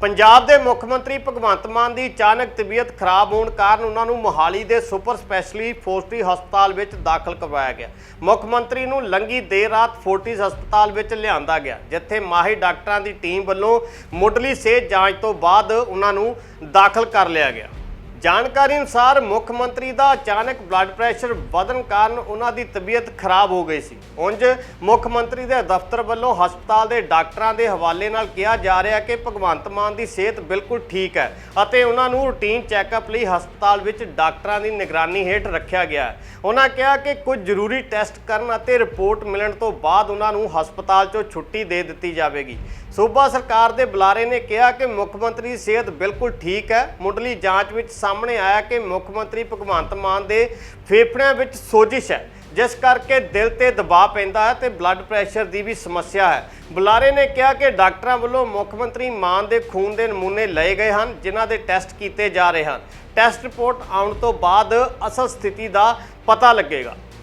ਪੰਜਾਬ ਦੇ ਮੁੱਖ ਮੰਤਰੀ ਭਗਵੰਤ ਮਾਨ ਦੀ ਅਚਾਨਕ ਤਬੀਅਤ ਖਰਾਬ ਹੋਣ ਕਾਰਨ ਉਹਨਾਂ ਨੂੰ ਮੋਹਾਲੀ ਦੇ ਸੁਪਰ ਸਪੈਸ਼ਲੀ ਫੋਰਟਿਸ ਹਸਪਤਾਲ ਵਿੱਚ ਦਾਖਲ ਕਰਵਾਇਆ ਗਿਆ। ਮੁੱਖ ਮੰਤਰੀ ਨੂੰ ਲੰਗੀ ਦੇਰ ਰਾਤ ਫੋਰਟਿਸ ਹਸਪਤਾਲ ਵਿੱਚ ਲਿਆਂਦਾ ਗਿਆ, ਜਿੱਥੇ ਮਾਹਿਰ ਡਾਕਟਰਾਂ ਦੀ ਟੀਮ ਵੱਲੋਂ ਮੁੱਢਲੀ ਸਿਹਤ ਜਾਂਚ ਤੋਂ ਬਾਅਦ ਉਹਨਾਂ ਨੂੰ ਦਾਖਲ ਕਰ ਲਿਆ ਗਿਆ। ਜਾਣਕਾਰੀ ਅਨੁਸਾਰ ਮੁੱਖ ਮੰਤਰੀ ਦਾ ਅਚਾਨਕ ਬਲੱਡ ਪ੍ਰੈਸ਼ਰ ਵਧਣ ਕਾਰਨ ਉਹਨਾਂ ਦੀ ਤਬੀਅਤ ਖਰਾਬ ਹੋ ਗਈ ਸੀ। ਉਂਝ ਮੁੱਖ ਮੰਤਰੀ ਦੇ ਦਫ਼ਤਰ ਵੱਲੋਂ ਹਸਪਤਾਲ ਦੇ ਡਾਕਟਰਾਂ ਦੇ ਹਵਾਲੇ ਨਾਲ ਕਿਹਾ ਜਾ ਰਿਹਾ ਕਿ ਭਗਵੰਤ ਮਾਨ ਦੀ ਸਿਹਤ ਬਿਲਕੁਲ ਠੀਕ ਹੈ ਅਤੇ ਉਹਨਾਂ ਨੂੰ ਰੂਟੀਨ ਚੈੱਕਅਪ ਲਈ ਹਸਪਤਾਲ ਵਿੱਚ ਡਾਕਟਰਾਂ ਦੀ ਨਿਗਰਾਨੀ ਹੇਠ ਰੱਖਿਆ ਗਿਆ ਹੈ। ਉਹਨਾਂ ਕਿਹਾ ਕਿ ਕੁਝ ਜ਼ਰੂਰੀ ਟੈਸਟ ਕਰਨ ਅਤੇ ਰਿਪੋਰਟ ਮਿਲਣ ਤੋਂ ਬਾਅਦ ਉਹਨਾਂ ਨੂੰ ਹਸਪਤਾਲ 'ਚੋਂ ਛੁੱਟੀ ਦੇ ਦਿੱਤੀ ਜਾਵੇਗੀ। ਸੂਬਾ ਸਰਕਾਰ ਦੇ ਬੁਲਾਰੇ ਨੇ ਕਿਹਾ ਕਿ ਮੁੱਖ ਮੰਤਰੀ ਦੀ ਸਿਹਤ ਬਿਲਕੁਲ ਠੀਕ ਹੈ। ਮੁੱਢਲੀ ਜਾਂਚ ਵਿੱਚ ਸਾਹਮਣੇ ਆਇਆ ਕਿ ਮੁੱਖ ਮੰਤਰੀ ਭਗਵੰਤ ਮਾਨ ਦੇ ਫੇਫੜਿਆਂ ਵਿੱਚ ਸੋਜਿਸ਼ ਹੈ, ਜਿਸ ਕਰਕੇ ਦਿਲ ਤੇ ਦਬਾਅ ਪੈਂਦਾ ਹੈ ਤੇ ਬਲੱਡ ਪ੍ਰੈਸ਼ਰ ਦੀ ਵੀ ਸਮੱਸਿਆ ਹੈ। ਬੁਲਾਰੇ ਨੇ ਕਿਹਾ ਕਿ ਡਾਕਟਰਾਂ ਵੱਲੋਂ ਮੁੱਖ ਮੰਤਰੀ ਮਾਨ ਦੇ ਖੂਨ ਦੇ ਨਮੂਨੇ ਲਏ ਗਏ ਹਨ, ਜਿਨ੍ਹਾਂ ਦੇ ਟੈਸਟ ਕੀਤੇ ਜਾ ਰਹੇ ਹਨ। ਟੈਸਟ ਰਿਪੋਰਟ ਆਉਣ ਤੋਂ ਬਾਅਦ ਅਸਲ ਸਥਿਤੀ ਦਾ ਪਤਾ ਲੱਗੇਗਾ।